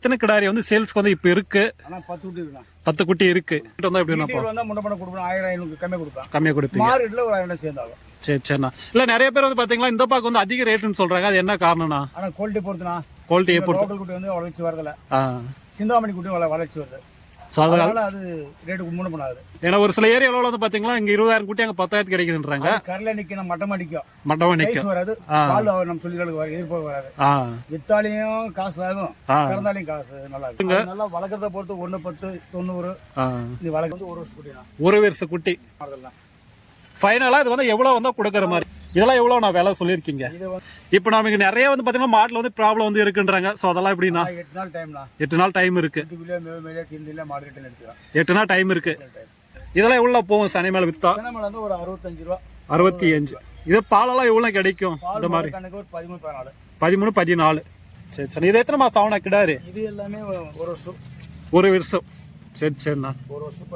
எத்தனை கிடாரி வந்து சேல்ஸ்க்கு வந்து இப்போ இருக்கு. பத்து விட்டு இருக்குண்ணா. பத்து குட்டி இருக்கு. கிட்ட வந்தா வீட்டுக்கு வந்தால் முன்ன பண்ண கொடுப்போம் ஆயிரம் ஐநூறு கம்மியாக கொடுப்பேன் கம்மியாக கொடுப்பீங்க. மார்க்கெட்டில் ஒரு ஆயிரம் சேர்ந்தாகும் சரி சரிண்ணா. இல்ல நிறைய பேர் வந்து பாத்தீங்களா இந்த பாக்கு வந்து அதிக ரேட்டுன்னு சொல்றாங்க. அது என்ன காரணம்னா ஆனால் குவாலிட்டி பொறுத்துண்ணா. குவாலிட்டியை பொறுத்து. குட்டி வந்து வளர்ச்சி வரதில்ல. சிந்தாமணி குட்டி வள வளர்ச்சி வருது. ஸோ அதனால அது ரேட்டுக்கு முன்ன பண்ணாது. ஏன்னா ஒரு சில ஏரியாவில் வந்து பாத்தீங்களா இங்க இருபதாயிரம் குட்டி அங்க பத்தாயிரத்து கிடைக்குதுன்றாங்க. கரில் நிற்கணும் மட்டம் அடிக்கும் சைஸ் நிற்கும் வராது. பால் நம்ம சொல்லிகளுக்கு வர எதிர்ப்பு வராது. வித்தாலையும் காசு ஆகும். கறந்தாலையும் காசு நல்லா இருக்கும். நல்லா வளர்க்குறத பொறுத்து ஒன்று பத்து தொண்ணூறு. இது வளர்க்க வந்து ஒரு வருஷம் குட்டினா ஒரு வருஷ குட்டி. அதெல்லாம் ஃபைனலா இது வந்து எவ்வளவு வந்தா கொடுக்குற மாதிரி? இதெல்லாம் எவ்வளவு நான் விலை சொல்லியிருக்கீங்க? இப்போ நமக்கு நிறைய வந்து பாத்தீங்கன்னா மாட்டுல வந்து ப்ராப்ளம் வந்து இருக்குன்றாங்க. ஸோ அதெல்லாம் எப்படின்னா? எட்டு நாள் டைம்னா எட்டு நாள் டைம் இருக்கு. எட்டு நாள் டைம் இருக்கு. இதெல்லாம் எவ்வளவு போகும் சனி மேல தினமலை வந்து ஒரு அறுபத்தஞ்சு ரூபா. அறுபத்தி அஞ்சு. இது பாலெல்லாம் எவ்வளவு கிடைக்கும்? இந்த மாதிரி. பதிமூணு பதினாலு. பதிமூணு பதினாலு. சரி சரி. இது எத்தனை மாசம் ஆகுனா கிடாரு? இது எல்லாமே ஒரு வருஷம். ஒரு வருஷம். சரி சரிண்ணா. ஒரு வருஷம்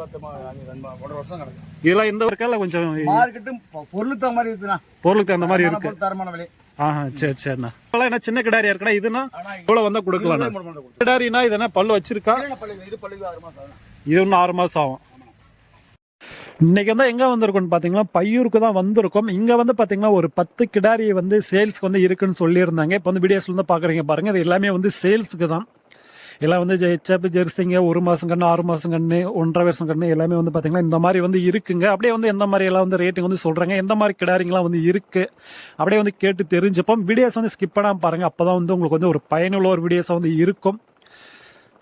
ஒன்றரை வருஷம் கிடக்கு இதெல்லாம் இந்த வரைக்கும் கொஞ்சம்? மார்க்கெட்டும் பொருளுக்கு தகுந்த மாதிரி இருக்குண்ணா பொருளுக்கு தகுந்த மாதிரி இருக்கு. தரமான விலை. ஆஹா சரி சரிண்ணா. இப்பெல்லாம் என்ன சின்ன கிடாரியா இருக்குன்னா இதுனா இவ்வளவு வந்தா கொடுக்கலாம்ண்ணா. மூணு மணி கொடுத்து கிடாரினா இது என்ன? பல்லு வச்சிருக்கா? இது பள்ளிக்கு ஆறு மாதம் ஆகும் இது இன்னும் ஆறு மாசம் ஆகும். இன்னைக்கு வந்து எங்க வந்திருக்கோம்னு பாத்தீங்கன்னா பையூருக்கு தான் வந்திருக்கோம். இங்க வந்து பாத்தீங்கன்னா ஒரு பத்து கிடாரி வந்து சேல்ஸ்க்கு வந்து இருக்குன்னு சொல்லியிருந்தாங்க. இப்போ வந்து வீடியோஸ்ல இருந்து பாக்குறீங்க பாருங்க. இது எல்லாமே வந்து சேல்ஸுக்கு தான். எல்லாம் வந்து ஹெச்ஆப் ஜெர்சிங்க ஒரு மாதம் கண்ணு ஆறு மாதம் கண்ணு ஒன்றரை வருஷம் கண்ணு எல்லாமே வந்து பார்த்திங்கன்னா இந்த மாதிரி வந்து இருக்குங்க. அப்படியே வந்து எந்த மாதிரி எல்லாம் வந்து ரேட்டிங் வந்து சொல்கிறாங்க எந்த மாதிரி கிடாரிங்கெல்லாம் வந்து இருக்கு அப்படியே வந்து கேட்டு தெரிஞ்சுப்போம். வீடியோஸ் வந்து ஸ்கிப் பாருங்கள் அப்போ தான் வந்து உங்களுக்கு வந்து ஒரு பயனுள்ள ஒரு வீடியோஸாக வந்து இருக்கும்.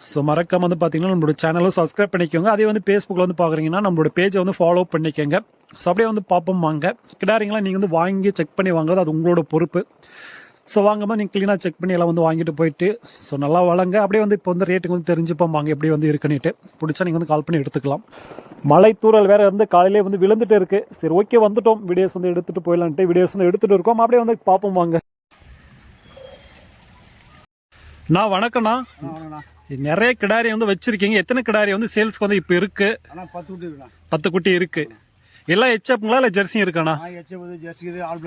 ஸோ மறக்காம வந்து பார்த்தீங்கன்னா நம்மளோட சேனலும் சப்ஸ்கிரைப் பண்ணிக்கோங்க. அதே வந்து ஃபேஸ்புக்கில் வந்து பார்க்குறீங்கன்னா நம்மளோட பேஜை வந்து ஃபாலோ பண்ணிக்கோங்க. ஸோ அப்படியே வந்து பார்ப்போம் வாங்க. கிடாரிங்களாம் நீங்கள் வந்து வாங்கி செக் பண்ணி வாங்குறது அது உங்களோட பொறுப்பு. ஸோ வாங்கும்போது நீங்கள் க்ளீனாக செக் பண்ணி எல்லாம் வந்து வாங்கிட்டு போயிட்டு ஸோ நல்லா வளங்க அப்படியே வந்து இப்போ வந்து ரேட்டுக்கு வந்து தெரிஞ்சுப்போம். வாங்க எப்படி வந்து இருக்குன்னுட்டு. பிடிச்சா நீங்கள் வந்து கால் பண்ணி எடுத்துக்கலாம். மழை தூறல் வேற வந்து காலையிலே வந்து விழுந்துட்டு இருக்கு. சரி ஓகே வந்துட்டோம். வீடியோஸ் வந்து எடுத்துகிட்டு போயிடலான்ட்டு வீடியோஸ் வந்து எடுத்துகிட்டு இருக்கோம். அப்படியே வந்து பார்ப்போம் வாங்க. நான் வணக்கம்ண்ணா. நிறைய கிடாரி வந்து வச்சிருக்கீங்க. எத்தனை கிடாரி வந்து சேல்ஸ்க்கு வந்து இப்போ இருக்கு? ஆனால் பத்து குட்டி இருக்கு. எல்லாம் ஹெச்அப்புங்களா இல்லை ஜெர்சியும் இருக்காண்ணா நான் எச்சபது ஜெர்சிக்குது ஆல்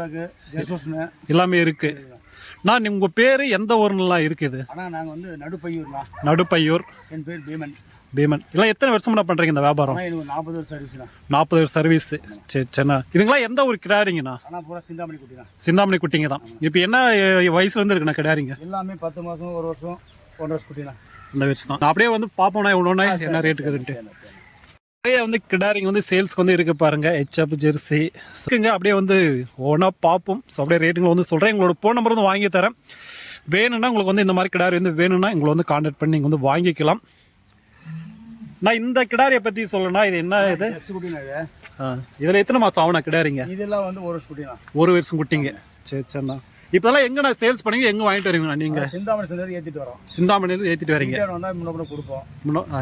ஜெர்சோஸ்னு எல்லாமே இருக்கு. நான் உங்க பேரு எந்த ஊர்லாம் இருக்குது? ஆனால் நாங்கள் வந்து நடுப்பையூர்ண்ணா. நடுப்பையூர். என் பேர் பீமன். பீமன். எல்லாம் எத்தனை வருஷமா பண்றீங்க இந்த வியாபாரம்? ஆனால் எனக்கு நாற்பது வருஷம் சர்வீஸ்ண்ணா நாற்பது வருஷம் சர்வீஸ் சரி சரிண்ணா இதுங்களாம் எந்த ஊர் கிடாரிங்கண்ணா? ஆனால் பூரா சிந்தாமணி குட்டிண்ணா சிந்தாமணி குட்டிங்க தான். இப்போ என்ன வயசுல இருந்து இருக்குண்ணா கிடாரிங்க? எல்லாமே பத்து மாதம் ஒரு வருஷம் ஒன்றரை வருஷம் குட்டிண்ணா. இந்த வயசு தான். நான் அப்படியே வந்து பார்ப்போம்னா ஒன்று என்ன ரேட்டுக்குதுன்ட்டு நிறைய வந்து கிடாரிங்க வந்து சேல்ஸ்க்கு வந்து இருக்கு பாருங்க. ஹெச்அப் ஜெர்சி இருக்குங்க. அப்படியே வந்து ஒன்றா பார்ப்போம் ஸோ அப்படியே ரேட்டுங்களை வந்து சொல்கிறேன் எங்களோட ஃபோன் நம்பர் வந்து வாங்கி தரேன். வேணும்னா உங்களுக்கு வந்து இந்த மாதிரி கிடாரி வந்து வேணும்னா எங்களை வந்து காண்டாக்ட் பண்ணி நீங்கள் வந்து வாங்கிக்கலாம். நான் இந்த கிடாரியை பற்றி சொல்லணும்னா இது என்ன இது? இதுல எத்தனை மாதம் ஆகும்ண்ணா கிடாரிங்க? இதெல்லாம் வந்து ஒரு வருஷம் ஒரு வருஷம் குட்டிங்க. சரி சரிண்ணா இப்போதெல்லாம் எங்கண்ணா சேல்ஸ் பண்ணீங்க எங்கே வாங்கிட்டு வரீங்கண்ணா நீங்கள் சிந்தாமணி சந்தை ஏற்றிட்டு வரோம். சிந்தாமணியில் ஏற்றிட்டு வரீங்க. கொடுப்போம்.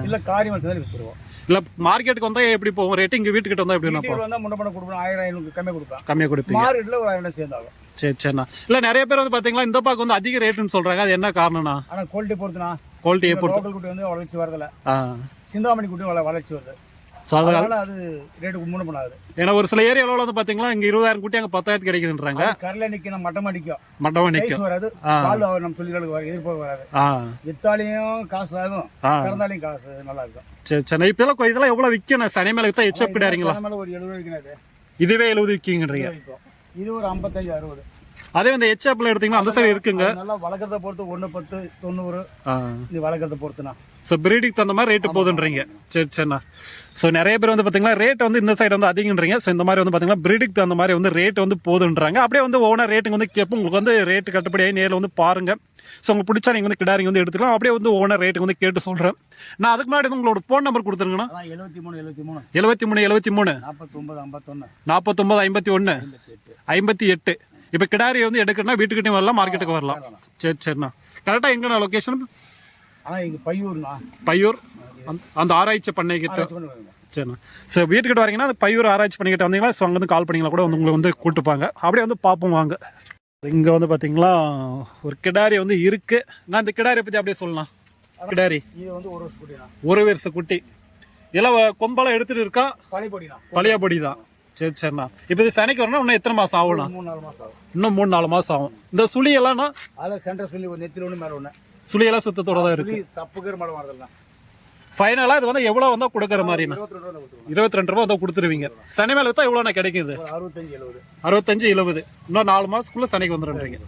இல்லை காரியமல் சந்தை விற்றுருவோம் இல்ல மார்க்கெட்டுக்கு வந்தா எப்படி போகும்? ரேட்டு இங்க வீட்டுக்கிட்ட வந்தா எப்படின்னா வீட்டுக்கு வந்தால் முன்ன பண்ண கொடுப்போம் ஆயிரம் ஐநூறு கம்மியாக கொடுப்பேன் கம்மியா கொடுப்பீங்க. மார்க்கெட்டில் ஒரு ஆயிரம் சேர்ந்தாகும் சரி சரிண்ணா இல்ல நிறைய பேர் வந்து பாத்தீங்களா இந்த பாக்கு வந்து அதிக ரேட்டுன்னு சொல்றாங்க. அது என்ன காரணம்னா? ஆனால் குவாலிட்டி பொறுத்துண்ணா. குவாலிட்டியை பொறுத்து. குட்டி வந்து வளர்ச்சி வரதில்ல. சிந்தாமணி குட்டி வள வளர்ச்சி வருது. ஸோ அதனால அதனால அது ரேட்டுக்கு முன்ன பண்ணாது. ஏன்னா ஒரு சில ஏரியாவில் வந்து பாத்தீங்களா இங்க இருபதாயிரம் குட்டி அங்க பத்தாயிரத்து கிடைக்குதுன்றாங்க. கரில் நிற்கணும் மட்டம் அடிக்கும். சைஸ் நிற்கும் வராது. பால் நம்ம சொல்லிகளுக்கு வர எதிர்ப்பு வராது. வித்தாலையும் காசு ஆகும் கறந்தாலையும் காசு நல்லா இருக்கும். சரி சரி இப்பெல்லாம் கொ- இதெல்லாம் எவ்வளவு விற்கணும் சனி மேல வித்தா எச்சப் கிடையாதுங்களா மேல ஒரு எழுபது விற்கிறது இதுவே எழுபது விற்கிங்கன்றீங்க இது ஒரு ஐம்பத்தஞ்சு அறுபது. அதே வந்து எச்எப்ல எடுத்தீங்கன்னா அந்த சைடு இருக்குங்க. நல்லா வளர்க்குறத பொறுத்து ஒன்று பத்து தொண்ணூறு இது வளர்க்குறத பொறுத்துண்ணா ஸோ பிரீடிக்கு தகுந்த மாதிரி ரேட்டு போகுதுன்றீங்க சரி சரிண்ணா. ஸோ நிறைய பேர் வந்து பார்த்தீங்கன்னா ரேட் வந்து இந்த சைடு வந்து அதிகன்றீங்க ஸோ இந்த மாதிரி வந்து பார்த்தீங்கன்னா பிரீடிக்கு தகுந்த மாதிரி வந்து ரேட் வந்து போகுதுன்றாங்க அப்படியே வந்து ஓனர் ரேட்டுங்க வந்து கேட்போம். உங்களுக்கு வந்து ரேட்டு கட்டுப்படியாகி நேரில் வந்து பாருங்க. ஸோ உங்களுக்கு பிடிச்சா நீங்கள் வந்து கிடாரிங்க வந்து எடுத்துக்கலாம். அப்படியே வந்து ஓனர் ரேட்டுக்கு வந்து கேட்டு சொல்கிறேன் நான் அதுக்கு முன்னாடி உங்களோட ஃபோன் நம்பர் கொடுத்துருங்கண்ணா. எழுபத்தி மூணு எழுபத்தி மூணு எழுபத்தி மூணு எழுபத்தி மூணு நாற்பத்தொம்பது ஐம்பத்தொன்று நாற்பத்தொம்பது ஐம்பத்தி ஒன்று ஐம்பத்தி எட்டு. இப்போ கிடாரி வந்து எடுக்கணும்னா வீட்டுக்கிட்டே வரலாம் மார்க்கெட்டுக்கு வரலாம். சரி சரிண்ணா. கரெக்டாக எங்கண்ணா லொக்கேஷன் ஆனால் இங்கே பையூர்ண்ணா. பையூர். அந்த- ஆராய்ச்சி பண்ணைக்கிட்ட. சரிண்ணா. ஸோ வீட்டுக்கிட்ட வரீங்கன்னா அந்த பையூர் ஆராய்ச்சி பண்ணிக்கிட்டு வந்தீங்களா? ஸோ அங்கேருந்து கால் பண்ணிங்களா கூட வந்து உங்களை வந்து கூட்டுப்பாங்க. அப்படியே வந்து பார்ப்போம் வாங்க. இங்கே வந்து பார்த்தீங்களா ஒரு கிடாரி வந்து இருக்கு. நான் இந்த கிடாரியை பற்றி அப்படியே சொல்லலாம். கிடாரி. இது வந்து ஒரு வருஷம் ஒரு வருஷ குட்டி. இதெல்லாம் கொம்பெல்லாம் எடுத்துட்டு இருக்கா? பழைய பொடி தான் சரி சரிண்ணா. இப்போ இது சனிக்கு வரணும் இன்னும் எத்தனை மாதம் ஆகும்ண்ணா? மூணு நாலு மாதம் ஆகும். இன்னும் மூணு நாலு மாதம் ஆகும். இந்த சுழி எல்லாம்னா அதில் சென்டர் சொல்லி ஒரு நெத்தில ஒன்று மேலே ஒன்று சுழியெல்லாம் சுத்தத்தோட தான் இருக்கு. தப்புக்கிற மாடு வரதெல்லாம் ஃபைனலாக இது வந்து எவ்வளோ வந்தால் கொடுக்குற மாதிரிண்ணா இருபத்தி ரெண்டு ரூபா கொடுத்துருவோம் இருபத்தி ரெண்டு ரூபா வந்து கொடுத்துருவீங்க. சனி மேலே வித்தா எவ்வளோண்ணா கிடைக்குது? அறுபத்தஞ்சு எழுபது. அறுபத்தஞ்சு எழுபது இன்னும் நாலு மாதத்துக்குள்ளே சனிக்கு வந்துடுறீங்க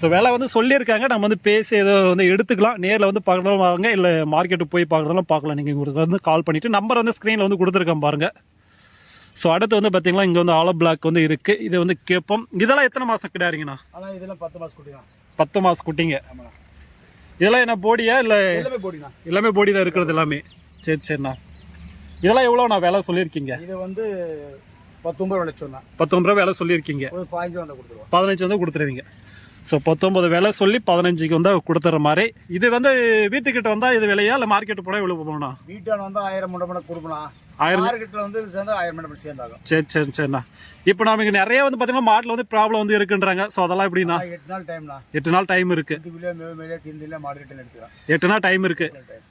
ஸோ விலை வந்து சொல்லியிருக்காங்க. நம்ம வந்து பேசி ஏதோ வந்து எடுத்துக்கலாம். நேரில் வந்து பார்க்கறதும் வாங்க. இல்லை மார்க்கெட்டுக்கு போய் பார்க்குறதும் பார்க்கலாம். நீங்கள் உங்களுக்கு வந்து கால் பண்ணிவிட்டு நம்பர் வந்து ஸ்க்ரீனில் வந்து கொடுத்துருக்கேன் பாருங்கள் ஸோ அடுத்து வந்து பார்த்தீங்கன்னா இங்கே வந்து ஆலோ பிளாக் வந்து இருக்குது இது வந்து கேட்போம். இதெல்லாம் எத்தனை மாதம் கிடையாதுங்கண்ணா? ஆனா இதெல்லாம் பத்து மாசம் குட்டினா பத்து மாதம் குட்டிங்க ஆமாண்ணா. இதெல்லாம் என்ன போடியா இல்லை? எல்லாமே போடினா எல்லாமே போடி தான் இருக்கிறது எல்லாமே. சரி சரிண்ணா. இதெல்லாம் எவ்வளோ நான் விலை சொல்லியிருக்கீங்க? இது வந்து பத்தொன்பது விலை சொன்னா பத்தொம்பது ரூபா விலை சொல்லியிருக்கீங்க. பதினஞ்சு வந்து கொடுத்துருவோம். பதினஞ்சு வந்து கொடுத்துருவீங்க. ஸோ பத்தொம்பது விலை சொல்லி பதினஞ்சுக்கு வந்து கொடுத்துற மாதிரி. இது வந்து வீட்டுக்கிட்ட வந்தால் இது விலையா? இல்லை மார்க்கெட்டு போனால் எவ்வளோ போகணும்ண்ணா வீட்டான வந்து ஆயிரம் மண்டபம் மணி கொடுக்கலாம் ஆயிரம் மார்க்கெட்ல வந்து சேர்ந்தா ஆயிரம் மண்டபம் சேர்ந்தாகும். சரி சரி சரிண்ணா. இப்போ நமக்கு நிறைய வந்து பார்த்தீங்கன்னா மாட்டில் வந்து ப்ராப்ளம் வந்து இருக்குன்றாங்க. ஸோ அதெல்லாம் எப்படிண்ணா? ஆனா, எட்டு நாள் டைம்னா எட்டு நாள் டைம் இருக்குது எட்டு மார்க்கெட்டில் நாள் டைம் இருக்குது டைம்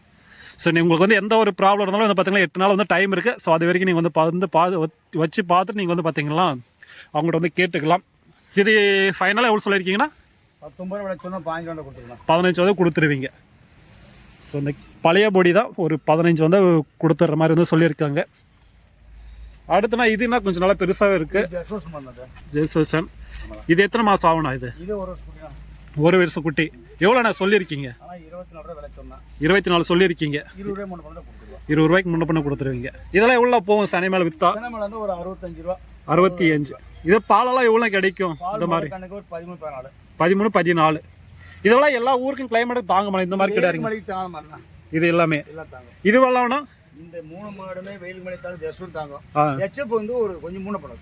ஸோ உங்களுக்கு வந்து எந்த ஒரு ப்ராப்ளம் இருந்தாலும் வந்து பார்த்தீங்கன்னா எட்டு நாள் வந்து டைம் இருக்குது ஸோ அது வரைக்கும் நீங்கள் வந்து வந்து பா வச்- வச்சு பார்த்துட்டு நீங்கள் வந்து பார்த்தீங்களா அவங்கள்ட்ட வந்து கேட்டுக்கலாம். இது ஃபைனலாக எவ்வளோ சொல்லியிருக்கீங்கன்னா? பத்தொன்பது விலை சொன்னா பதினஞ்சு வந்து கொடுத்துருக்கலாம். பதினஞ்சு வந்து கொடுத்துருவீங்க. ஸோ இந்த பழைய பொடி தான் ஒரு பதினஞ்சு வந்து கொடுத்துட்ற மாதிரி வந்து சொல்லியிருக்காங்க. அடுத்துனா இதுனா கொஞ்சம் நல்லா பெருசாகவே இருக்குது ஜெய்சோசன் இது எத்தனை மாதம் ஆகும்ண்ணா இது? இது ஒரு வருஷம் குட்டினா ஒரு வருஷம் குட்டி. எவ்வளோண்ணா சொல்லியிருக்கீங்க? ஆனா இருபத்தி நாலு ரூபா சொல்லியிருக்கீங்க. இருபது ரூபாய்க்கு முன்ன பண்ண கொடுத்துருவீங்க. இதெல்லாம் எவ்வளோ போகும் சனி மேலே விற்றா ஒரு அறுபத்தஞ்சு ரூபா. அறுபத்தி அஞ்சு. இது பாலெல்லாம் எவ்வளோ கிடைக்கும்? இந்த மாதிரி. பதிமூணு பதினாலு. பதிமூணு பதினாலு. இதெல்லாம் எல்லா ஊருக்கும் கிளைமேட் தாங்க இந்த மாதிரி மாதிரிண்ணா இது எல்லாமே. தாங்க. இதுவெல்லாம்னா இந்த மூணு மாடுமே வெயில் மணி தாங்க ஜஸ்ட் தாங்க. ஆ. எச்சப் வந்து ஒரு கொஞ்சம் மூணு படம்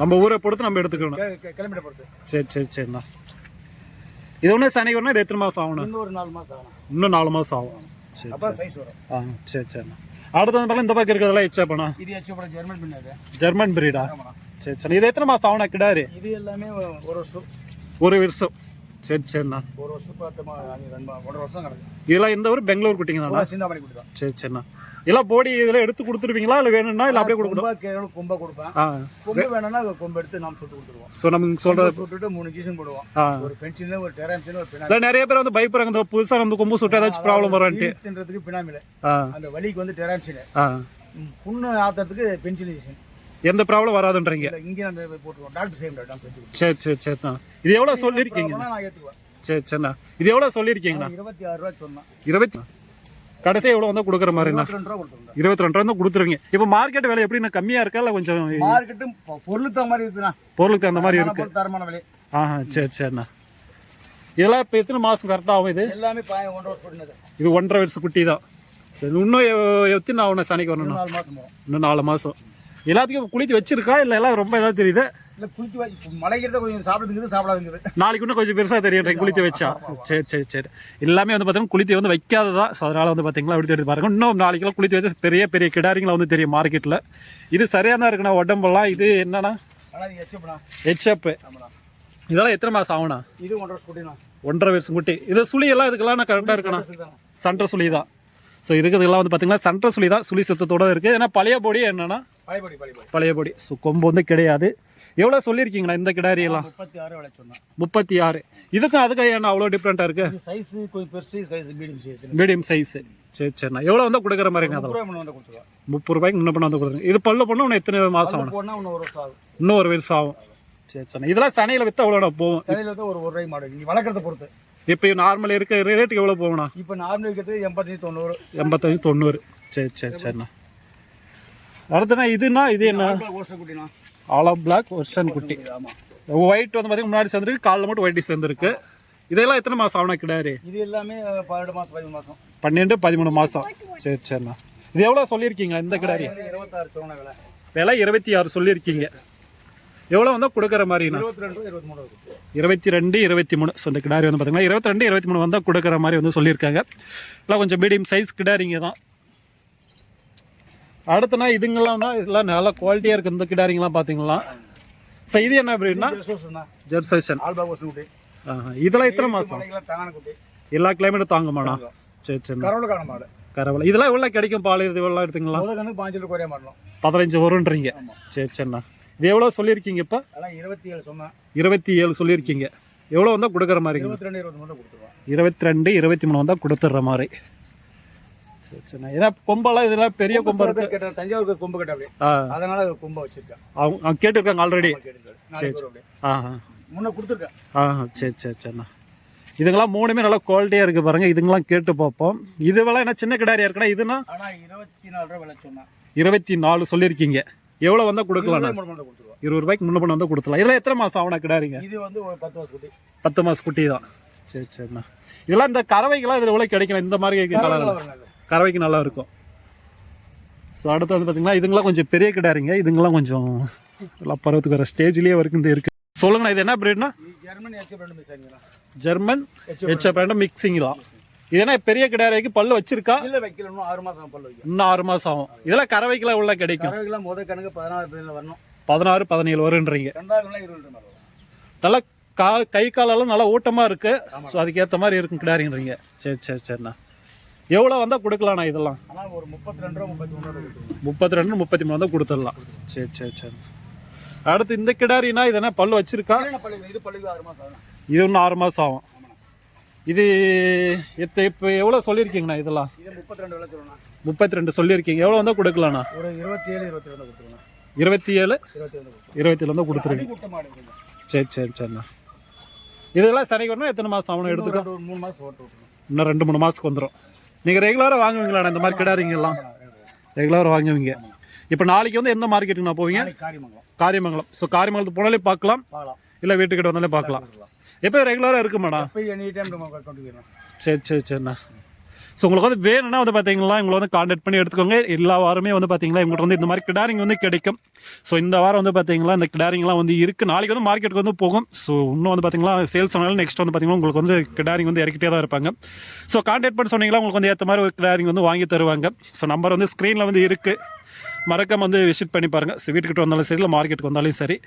நம்ம ஊரை பொறுத்து நம்ம எடுத்துக்கணும். கிளம்பிட பொறுத்து சரி சரி சரிண்ணா. இது ஒன்று சனி வரணும் இது எத்தனை மாதம் ஆகணும் இன்னும் ஒரு நாலு மாசம் ஆகணும் இன்னும் நாலு மாதம் ஆகும். சரி அப்போ சைஸ் வரும். ஆ சரி சரிண்ணா. அடுத்து வந்து இந்த பக்கம் இருக்கிறதெல்லாம் எச்சாப்பண்ணா இது எச்சப்பட ஜெர்மன் பின்னாது ஜெர்மன் பிரீடா சரி சரி. இது எத்தனை மாதம் ஆகும்ண்ணா கிடாரு? இது எல்லாமே ஒரு வருஷம். ஒரு வருஷம். சரி சரிண்ணா. ஒரு வருஷம் இதெல்லாம் இந்த ஊர் பெங்களூர் குட்டிங்க தானா? சரி சரிண்ணா. இதெல்லாம் போடி இதெல்லாம் எடுத்து கொடுத்துருவீங்களா? இல்லை வேணும்னா இல்லை அப்படியே கொடுக்கணும்? கொம்பா கொடுப்பேன். கொம்பு வேணும்னா கொம்பு எடுத்து நாம் சுட்டு கொடுத்துருவோம். ஸோ நமக்கு சொல்கிறது சுட்டுட்டு மூணு கீசன் போடுவோம். ஒரு பென்சில் ஒரு டெராம்சில் ஒரு இல்லை நிறைய பேர் வந்து பயப்படுறாங்க. இந்த புதுசாக வந்து கொம்பு சுட்டு ஏதாச்சும் ப்ராப்ளம் வரும்ன்ட்டு. தின்றதுக்கு பினாமில. அந்த வலிக்கு வந்து டெராம்சில் ஆ. புண்ணு ஆத்துறதுக்கு பென்சில் எந்த ப்ராப்ளம் வராதுன்றீங்க. இங்கே போய் போட்டுருவோம். டாக்டர் செய்ய முடியாது சரி சரி சரிண்ணா இது எவ்வளோ சொல்லியிருக்கீங்க? நான் ஏற்றுக்குவேன் சரி சரிண்ணா இது எவ்வளோ சொல்லியிருக்கீங்கண்ணா? இருபத்தி ஆறு ரூபா சொன்னேன். இருபத்தி கடைசி எவ்வளோ வந்து கொடுக்குற மாதிரிண்ணா இருபத்தி ரெண்டு ரூபா கொடுத்துருவீங்க. இப்போ மார்க்கெட் விலை எப்படின்னா கம்மியாக இருக்கா இல்லை கொஞ்சம் மார்க்கெட்டும் பொருளுக்கு தகுந்த மாதிரி இருக்குண்ணா பொருளுக்கு அந்த மாதிரி இருக்கு. தரமான விலை. ஆஹா சரி சரிண்ணா இதெல்லாம் இப்போ எத்தனை மாதம் கரெக்டாக ஆகும் இது? எல்லாமே இது ஒன்றரை வருஷம் குட்டி தான் சரி இன்னும் எத்தனை ஆகணும் சனிக்கு போகும் இன்னும் நாலு மாதம் எல்லாத்துக்கும் குளித்து வச்சிருக்கா? இல்லை எல்லாம் ரொம்ப இதாக தெரியுது? இல்லை இப்போ மழைக்கிறத கொஞ்சம் சாப்பிடுறது சாப்பிடாதுங்குது நாளைக்கு இன்னும் கொஞ்சம் பெருசாக தெரியும் குளித்து வச்சா. சரி சரி சரி. எல்லாமே வந்து பார்த்தீங்கன்னா குளித்து வந்து வைக்காததா. ஸோ அதனால் வந்து பார்த்தீங்களா எடுத்து எடுத்து பாருங்க. இன்னும் நாளைக்கெல்லாம் குளித்து வச்சு பெரிய பெரிய கிடாரிங்களா வந்து தெரியும் மார்க்கெட்டில் இது சரியாக தான் இருக்குண்ணா உடம்பெல்லாம். இது என்னன்னா ஆமாண்ணா. இதெல்லாம் எத்தனை மாதம் ஆகும்ண்ணா? இது ஒன்றரை ஒன்றரை வருஷம் குட்டி. இது சுழியெல்லாம் இதுக்கெல்லாம் நான் கரெக்டாக இருக்கணும் சண்டை சுழி தான் ஸோ இருக்கிறதுலாம் வந்து பார்த்தீங்கன்னா சண்டை சுழி தான் சுழி சுத்தத்தோட இருக்குது ஏன்னா பழைய பொடி என்னன்னா? பழைய பொடி ஸோ கொம்பு வந்து கிடையாது. எவ்வளோ சொல்லியிருக்கீங்களா இந்த கிடாரியெல்லாம்? முப்பத்தி ஆறு விலை சொன்னேன். முப்பத்தி ஆறு. இதுக்கும் அதுக்கும் ஏன்னா அவ்வளோ டிஃப்ரெண்ட்டாக இருக்குது சைஸ் கொஞ்சம் பெருசு size medium size medium size சரி சரிண்ணா எவ்வளோ வந்தால் கொடுக்குற மாதிரிங்க அதெல்லாம்? வந்து முப்பது ரூபாய்க்கு முன்ன பண்ண வந்து கொடுக்குறேன் இது பல்லு பண்ண இன்னும் எத்தனை மாதம் ஆகும் இன்னும் ஒரு வருஷம் ஆகும். சரி சரிண்ணா இதெல்லாம் சனையில் விற்ற எவ்வளோ போகும் சனியில் வந்து ஒரு ஒரு ரூபாய் மாடு. நீ வளர்க்குறத பொறுத்து. இப்போ நார்மல் இருக்க ரேட்டுக்கு எவ்வளோ போகணும்ண்ணா இப்போ நார்மல் விற்கிறது எண்பத்தஞ்சு தொண்ணூறு எண்பத்தஞ்சு தொண்ணூறு. சரி சரி சரிண்ணா. அடுத்துண்ணா இதுனா இது என்ன? ஆலா பிளாக் ஒர்ஷன் குட்டி. ஆமாம் ஒயிட் வந்து பார்த்தீங்கன்னா முன்னாடி சேர்ந்துருக்கு காலில் மட்டும் ஒயிட் சேர்ந்துருக்கு. இதெல்லாம் எத்தனை மாதம் ஆகணும் கிடாரு இது எல்லாமே பன்னெண்டு மாதம் பதிமூணு மாதம் பன்னெண்டு பதிமூணு மாதம் சரி சரிண்ணா. இது எவ்வளோ சொல்லியிருக்கீங்களா இந்த கிடாரி இருபத்தாறு சொன்ன விலை. விலை இருபத்தி ஆறு சொல்லியிருக்கீங்க. எவ்வளோ வந்தால் கொடுக்குற மாதிரிண்ணா? இருபத்தி ரெண்டு இருபத்தி மூணு ஸோ இந்த கிடாரி வந்து பார்த்தீங்கன்னா இருபத்தி ரெண்டு இருபத்தி மூணு வந்தால் கொடுக்குற மாதிரி வந்து சொல்லியிருக்காங்க. எல்லாம் கொஞ்சம் மீடியம் சைஸ் கிடாரிங்க தான். அடுத்தனா இதுங்களாம்னா இதெல்லாம் நல்லா குவாலிட்டியாக இருக்குது இந்த கிடாரிங்கெல்லாம் பார்த்தீங்களா ஸோ இது என்ன அப்படின்னா ஜெர்சேஷன் இதெல்லாம் எத்தனை மாதம் எல்லா கிளைமேட்டும் தாங்குமாண்ணா? சரி சரி. கரவல. இதெல்லாம் எவ்வளோ கிடைக்கும்? பால் இது எவ்வளோ எடுத்துங்களா? பதினஞ்சு வரும்ன்றீங்க சரி சரிண்ணா. இது எவ்வளோ சொல்லியிருக்கீங்க இப்போ இருபத்தி ஏழு சொன்னேன் இருபத்தி ஏழு சொல்லியிருக்கீங்க. எவ்வளோ வந்தால் கொடுக்குற மாதிரி இருபத்தி ரெண்டு இருபத்தி மூணு கொடுத்துருவோம். இருபத்தி ரெண்டு இருபத்தி மூணு வந்தால் கொடுத்துட்ற மாதிரி. சரி சரிண்ணா ஏன்னா கொம்பெல்லாம் இதெல்லாம் பெரிய கொம்பா இருக்கு. தஞ்சாவூருக்கு கொம்பு கட்ட அப்படியே அதனால கொம்பை வச்சிருக்கேன். அவங்க கேட்டிருக்காங்க ஆல்ரெடி அப்படியே ஆ முன்ன கொடுத்துருக்கேன். ஆ சரி சரி சரிண்ணா இதுங்கெல்லாம் மூணுமே நல்லா குவாலிட்டியாக இருக்குது பாருங்க. இதுங்கெல்லாம் கேட்டு பார்ப்போம். இதுவெல்லாம் என்ன சின்ன கிடாரியா இருக்குன்னா இதுனா இருபத்தி நாலு ரூபா விலை இருபத்தி நாலு சொல்லியிருக்கீங்க. எவ்வளோ வந்தால் கொடுத்துருவோம். இருபது ரூபாய்க்கு முன்ன பண்ண வந்தால் கொடுத்துலாம் இதெல்லாம் எத்தனை மாதம் ஆகுனா கிடாரிங்க? இது வந்து ஒரு பத்து வருஷம் குட்டி. பத்து மாதம் குட்டி தான். சரி சரிண்ணா. இதெல்லாம் இந்த கறவைக்கெல்லாம் இதில் எவ்வளோ கிடைக்கணும்? இந்த மாதிரி. கறவைக்கு நல்லா இருக்கும். ஸோ அடுத்து வந்து பார்த்தீங்கன்னா இதுங்களாம் கொஞ்சம் பெரிய கிடாரிங்க. இதுங்களாம் கொஞ்சம் எல்லாம் பருவத்துக்கு வர ஸ்டேஜ்லேயே வரைக்கும் இந்த இருக்கு. சொல்லுங்கண்ணா இது என்ன பிரீட்னா ஜெர்மனி எச்சு ரெண்டு மிஸ் ஆகிங்களா ஜெர்மன் ஹெச்எப் தான் இது என்ன பெரிய கிடாரிக்கு பல்லு வச்சிருக்கா? இல்ல வைக்கல. இன்னும் ஆறு மாசம் பல்லு வைக்கும் இன்னும் ஆறு மாதம் ஆகும். இதெல்லாம் கறவைக்கெல்லாம் உள்ள கிடைக்கும்? கறவைக்கெல்லாம் முத கணக்கு பதினாறு பேர்ல வரணும். பதினாறு பதினேழு வருன்றீங்க ரெண்டாவது இருபது நல்லா கா கை காலெல்லாம் நல்லா ஊட்டமாக இருக்கு. ஸோ அதுக்கேற்ற மாதிரி இருக்கும் கிடாரின்றீங்க சரி சரி சரிண்ணா. எவ்வளோ வந்தால் கொடுக்கலாண்ணா இதெல்லாம்? ஒரு முப்பத்தி ரெண்டு முப்பத்தி ரெண்டு முப்பத்தி மூணு தான் கொடுத்துடலாம். சரி சரி சரி. அடுத்து இந்த கிடாரினா இது என்ன பல்லு வச்சிருக்கா? இது பள்ளிக்கு ஆறு மாசம் ஆகும் இது இன்னும் ஆறு மாதம் ஆகும். இது எத்த இப்போ எவ்வளோ சொல்லியிருக்கீங்கண்ணா இதெல்லாம்? இது முப்பத்தி ரெண்டு விலை சொல்லணும் முப்பத்தி ரெண்டு சொல்லியிருக்கீங்க. எவ்வளோ வந்தால் கொடுக்கலாண்ணா ஒரு இருபத்தி ஏழு இருபத்தி ரெண்டு கொடுத்துருவோம் இருபத்தி ஏழு இருபத்தி ஏழு வந்து கொடுத்துருங்க கொடுத்த மாடு கொஞ்சம். சரி சரி சரிண்ணா. இதெல்லாம் சரி வரணும் எத்தனை மாதம் ஆகணும் எடுத்துக்கோ? ஒரு மூணு ஓட்டு விட்டுருவோம். இன்னும் ரெண்டு மூணு மாதத்துக்கு வந்துடும் நீங்கள் ரெகுலராக வாங்குவீங்களாண்ணா இந்த மாதிரி கிடாரிங்கெல்லாம் ரெகுலராக வாங்குவீங்க. இப்போ நாளைக்கு வந்து எந்த மார்க்கெட்டுக்கு நான் போவீங்க? காரியமங்கலம் காரியமங்கலம் ஸோ காரியமங்கலத்துக்கு போனாலே பார்க்கலாம். இல்லை வீட்டுக்கிட்ட வந்தாலே பார்க்கலாம். எப்போ ரெகுலராக இருக்குமாண்ணா எப்போ எனி டைம் நம்ம கொண்டு சரி சரி சரிண்ணா. ஸோ உங்களுக்கு வந்து வேணும்னா வந்து பார்த்தீங்களா உங்களை வந்து காண்டாக்ட் பண்ணி எடுத்துக்கோங்க. எல்லா வாரமே வந்து பார்த்தீங்களா இவங்கள்ட்ட வந்து இந்த மாதிரி கிடாரிங் வந்து கிடைக்கும். ஸோ இந்த வாரம் வந்து பார்த்தீங்களா இந்த கிடாரிங்லாம் வந்து இருக்குது நாளைக்கு வந்து மார்க்கெட்டுக்கு வந்து போகும். ஸோ இன்னும் வந்து பார்த்தீங்களா சேல்ஸ் ஆனாலும் நெக்ஸ்ட் வந்து பார்த்தீங்கன்னா உங்களுக்கு வந்து கிடாரிங் வந்து இறக்கிட்டே தான் இருப்பாங்க. ஸோ காண்டாக்ட் பண்ணி சொன்னீங்களா உங்களுக்கு வந்து ஏற்ற மாதிரி ஒரு கிடாரிங் வந்து வாங்கி தருவாங்க. ஸோ நம்பர் வந்து ஸ்க்ரீனில் வந்து இருக்குது மறக்காம வந்து விசிட் பண்ணி பாருங்கள் ஸோ வீட்டுக்கிட்ட வந்தாலும் சரி இல்லை மார்க்கெட்டுக்கு வந்தாலும் சரி.